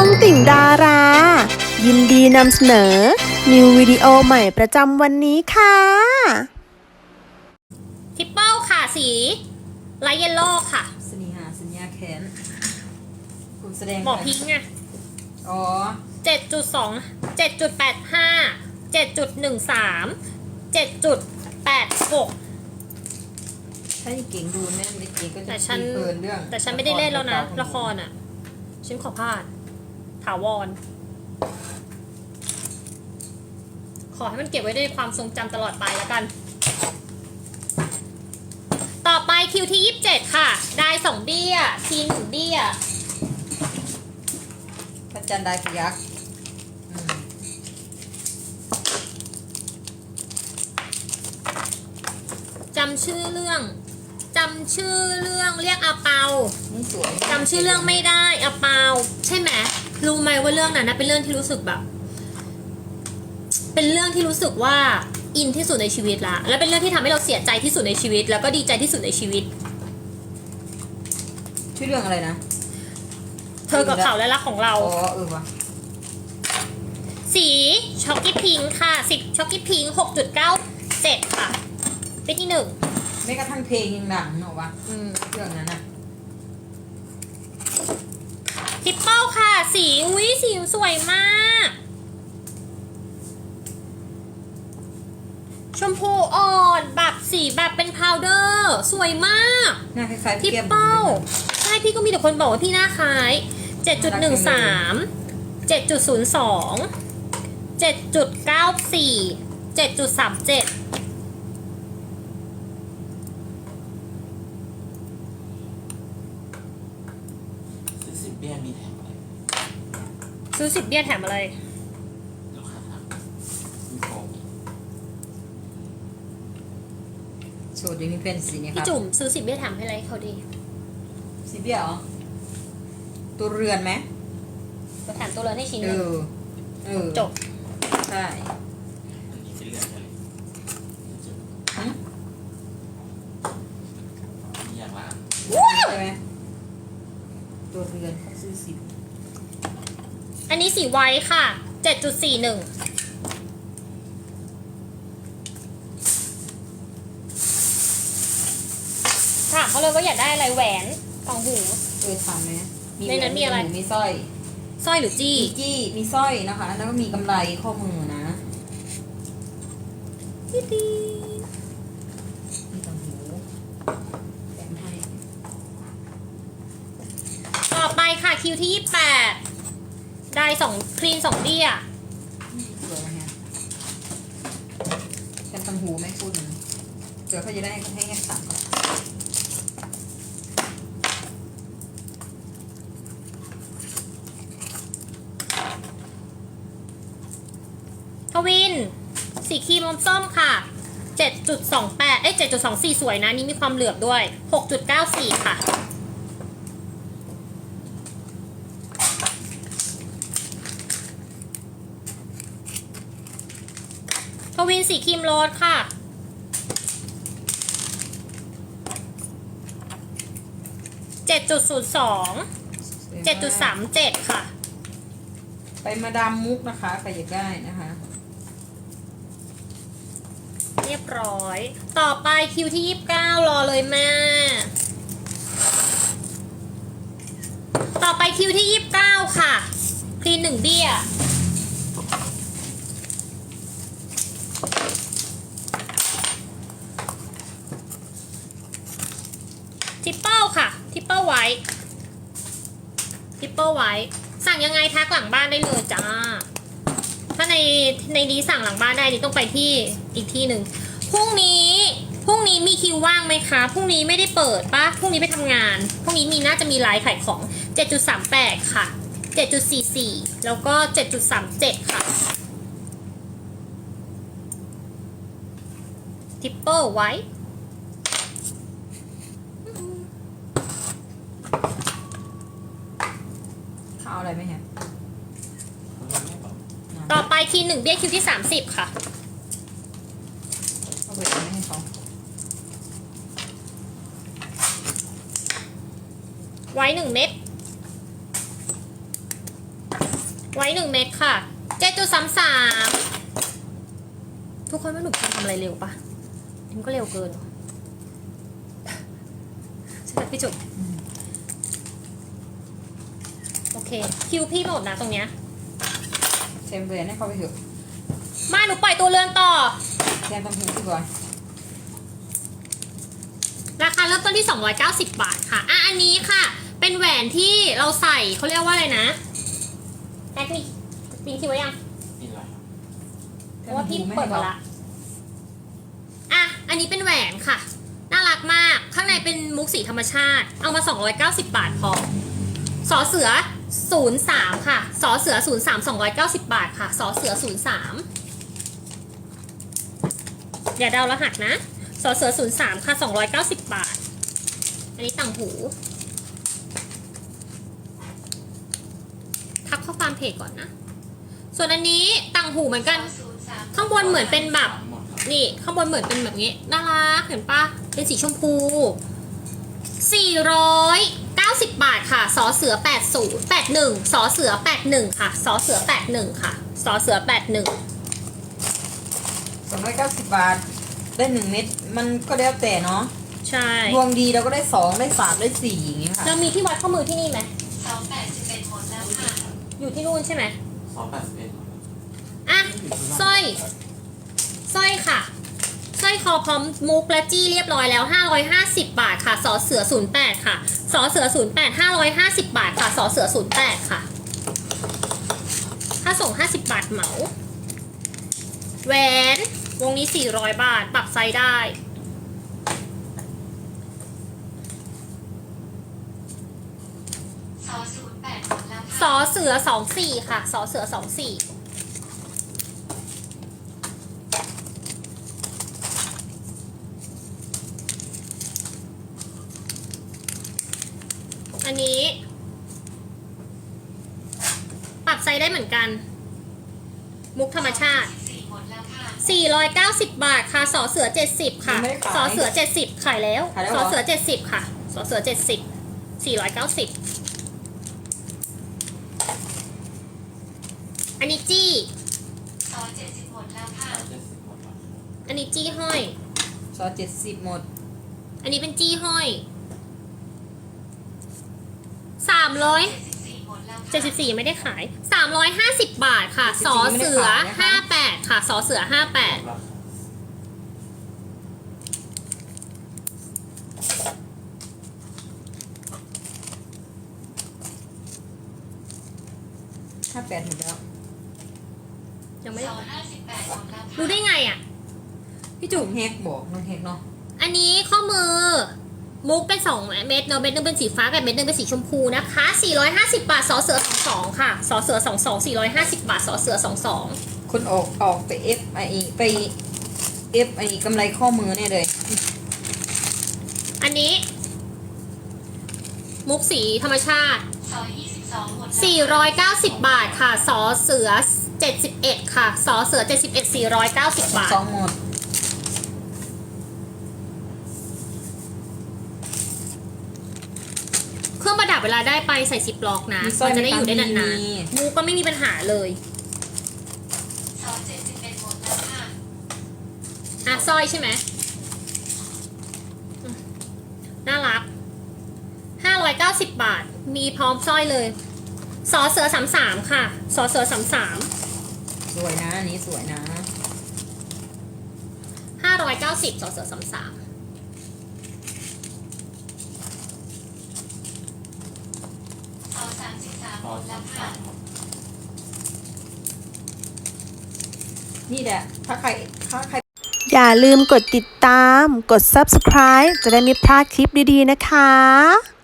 องติ่งดารา ยินดีนำเสนอ นิววิดีโอใหม่ประจำวันนี้ค่ะทิปเปิลค่ะ สีไลท์เยลโล่ค่ะ สนีหาสัญญาแขนกลุ่มแสดงหมอพิงค์ไงอ๋อเจ็ดจุดสองเจ็ดจุดแปดห้าเจ็ดจุดหนึ่งสามเจ็ดจุดแปดหก ถ้าเก่งดูแน่นไม่เก่งก็จะแต่ฉันเพลินเรื่องแต่ฉันไม่ได้เล่นแล้วนะ ละละคครรอะ ฉันขอพลาดถาวร ขอให้มันเก็บไว้ในความทรงจำตลอดไปแล้วกัน ต่อไปคิวที่ยี่สิบเจ็ดค่ะ ได้สองเบี้ย ทีหนึ่งเบี้ย พระจันทร์ได้พยักษ์อืมจำชื่อเรื่อง จำชื่อเรื่องเรียกอาเปานี่สวยจำชื่อเรื่องไม่ได้อาเปา ใช่ไหมรู้ไหมว่าเรื่องนั้นนะเป็นเรื่องที่รู้สึกแบบ เป็นเรื่องที่รู้สึกว่าอินที่สุดในชีวิตละ และเป็นเรื่องที่ทำให้เราเสียใจที่สุดในชีวิต แล้วก็ดีใจที่สุดในชีวิต ชื่อเรื่องอะไรนะ เธอกับเขาและรักของเรา อ๋อเออวะสีช็อกกี้พิงค์ค่ะสิบช็อกกี้พิงหกจุดเก้าเจ็ดค่ะเป็นที่หนึ่ง ไม่กระทั่งเพลงยังดังเหรอวะอืมเรื่องนั้นน่ะทิปเปิลค่ะ สีอุ้ยสีสวยมาก ชมพูอ่อนแบบสีแบบเป็นพาวเดอร์ สวยมาก หน้าคล้ายๆทิปเปียบเปิลใช่พี่ก็มีแต่คนบอกว่าพี่หน้าคล้าย 7.13 7.02 7.94 7.37 ซื้อสิบเบี้ยมีแถมอะไร ซื้อสิบเบี้ยแถมอะไร ลูกค้าถามมีโฟมโชว์ดิมีเป็นสีเนี่ยคพี่รับจุ่มซื้อสิบเบี้ยแถมให้อะไรเขาดีสีเบี้ยเหรอตัวเรือนไหมจะแถมตัวเรือนให้ชิ้นหเอนึงอเออจบใช่อันนี้เป็นเรื่องอะไรหึมีอย่างละอันใช่ไหมตัวเรือนเขาซื้อสิ อันนี้สีไว้ค่ะ 7.41ถามเขาเลยว่าอยากได้อะไรแหวนของหู เออถามไหมในนั้นมีอะไรหมีสร้อยสร้อยหรือจี้ มีจี้ มีสร้อยนะคะ แล้วก็มีกำไรข้อมือนะมีต่างหูแถมให้ต่อไปค่ะคิวที่28 ได้สองคลีนสองเบี้ยสวยไหมฮะเป็นต่างหูไหมคุณเดี๋ยวเขาจะได้ให้ให้สั่งก่อนทวิน สีครีมอมส้มค่ะ 7.28 เอ้ย7.24 สวยนะ นี่มีความเหลือบด้วย 6.94 ค่ะ วินสีครีมโรสค่ะ7.02สวยมาก7.37ค่ะ ไปมาดามมุกนะคะใครอยากได้นะคะ เรียบร้อย ต่อไปคิวที่29รอเลยแม่ ต่อไปคิวที่29ค่ะคลีนหนึ่งเบี้ย ทิปเปิลค่ะ ทิปเปิลไว้ ทิปเปิลไว้ สั่งยังไงทักหลังบ้านได้เลยจ้า ถ้าในในนี้สั่งหลังบ้านได้นี่ต้องไปที่อีกที่หนึ่งพรุ่งนี้พรุ่งนี้มีคิวว่างไหมคะ พรุ่งนี้ไม่ได้เปิดปะพรุ่งนี้ไปทำงาน พรุ่งนี้มีน่าจะมีไลฟ์ขายของ 7.38 ค่ะ 7.44 แล้วก็ 7.37 ค่ะทิปเปิลไว้ ข้าวอะไรไหมฮะต่อไปทีหนึ่งเบี้ยคิวที่30ค่ะ เอาไปเอาไม่ให้เขาไว้หนึ่งเม็ด ไว้หนึ่งเม็ดค่ะ เจ็ดจุดสามสามทุกคนว่าหนูทำอะไรเร็วปะมันก็เร็วเกินใช่ไหมพี่จุ๊บ โอเค คิวพี่หมดนะตรงเนี้ยเซมเบรนให้เขาไปเถอะมาหนูปล่อยตัวเรือนต่อแซมต้องทิ้งไปก่อนราคาเริ่มต้นที่ 290 บาทค่ะ อะ อันนี้ค่ะ เป็นแหวนที่เราใส่เขาเรียกว่าอะไรนะแท็กนี่ปิงคิวไว้ยังนี่อะไรครับเพราะว่าพี่เปิดหมดละ อะ อันนี้เป็นแหวนค่ะ น่ารักมาก ข้างในเป็นมุกสีธรรมชาติ เอามา 290 บาทพอสอเสือ 03 ค่ะ สอเสือ 03 290 บาทค่ะ สอเสือ 03 อย่าเดารหัสนะ สอเสือ 03 ค่ะ 290 บาท อันนี้ต่างหู ทักข้อความเพจก่อนนะ ส่วนอันนี้ต่างหูเหมือนกัน ข้างบนเหมือนเป็นแบบหมดครับนี่ ข้างบนเหมือนเป็นแบบนี้ น่ารัก เห็นปะเป็นสีชมพู 490 บาทค่ะสอเสือ 80 81สอเสือ 81 ค่ะสอเสือ 81 ค่ะสอเสือ 81 สองร้อยเก้าสิบบาท ได้หนึ่งเม็ดมันก็แล้วแต่เนาะใช่ดวงดีเราก็ได้สองได้สามได้สี่อย่างเงี้ยค่ะเรามีที่วัดข้อมือที่นี่ไหมสองแปดสิบเอ็ดหมดแล้วค่ะ อยู่ที่นู่นใช่ไหมสองแปดสิบเอ็ดอะสร้อยสร้อยค่ะสร้อยคอพร้อมมุกและจี้เรียบร้อยแล้ว 550 บาทค่ะสอเสือ 08 ค่ะ สอเสือ08 550บาทค่ะสอเสือ08ค่ะ ถ้าส่ง50บาทเหมา แหวนวงนี้400บาท ปรับไซส์ได้สอศูนย์แปดหมดแล้วสค่ะอเสือ24ค่ะสอเสื อ24อันนี้ ปรับไซส์ได้เหมือนกัน มุกธรรมชาติสี่หมดแล้วค่ะ490 บาทค่ะ สอเสือ 70 ค่ะยังไม่ได้ขายสอเสือ 70 ขายแล้ว ขายแล้วสเหรอ อเสือ 70 ค่ะ สอเสือ 70 490 อันนี้จี้สอเจ็ดสิบหมดแล้วค่ะเจ็ดสิบหมดแล้วครับอันนี้จี้ห้อย ซอเจ็ดสิบหมด อันนี้เป็นจี้ห้อย 300เจ็ดสิบสี่หมดแล้วค่ะเจ็ดสิบสี่ยังไม่ได้ขาย350บาทค่ะ สอเสือ58ค่ะ สอเสือ58ราคาห้าแปดหมดแล้วยังไม่สได้อห้าสิบแปดหมดแล้วค่ะรู้ได้ไงอะ พี่จุ๋มแฮกบอกน้องแฮกเนาะอันนี้ข้อมือ มุกเป็น2เม็ดเนาะเม็ดหนึงเป็นสีฟ้ากับเม็ดหนึงเป็นสีชมพูนะคะ450 บาทสอเสือ22ค่ะสอเสือ22 450 บาทสอเสือ22คนออกออกไปเอฟไอไปเอฟไอกำไรข้อมือเนี่ยเลย อันนี้ มุกสีธรรมชาติสอยี่สิบสองหมดแล้ว490 บาทค่ะสอเสือ 71 ค่ะสอเสือ 71 490 บาทสองหมด เครื่องประดับเวลาได้ไปใส่ซิปล็อกนะมีสร้อมัยนจะได้อยู่ได้ไหมนานมี ๆมูก็ไม่มีปัญหาเลยสอเจ็ดสิบเอ็ดหมดแล้วค่ะ อะสร้อยใช่ไหมอืมน่ารัก 590 บาท มีพร้อมสร้อยเลยสอเสือ33ค่ะสอเสือ33สวยนะอันนี้สวยนะ590สอเสือ33สอสามสิบสามห ต่ ม อ ดล้สาวมค่ะนี่แหละถ้าใครถ้าใคร อย่าลืมกดติดตาม กด subscribe จะได้ไม่พลาดคลิปดีๆนะคะ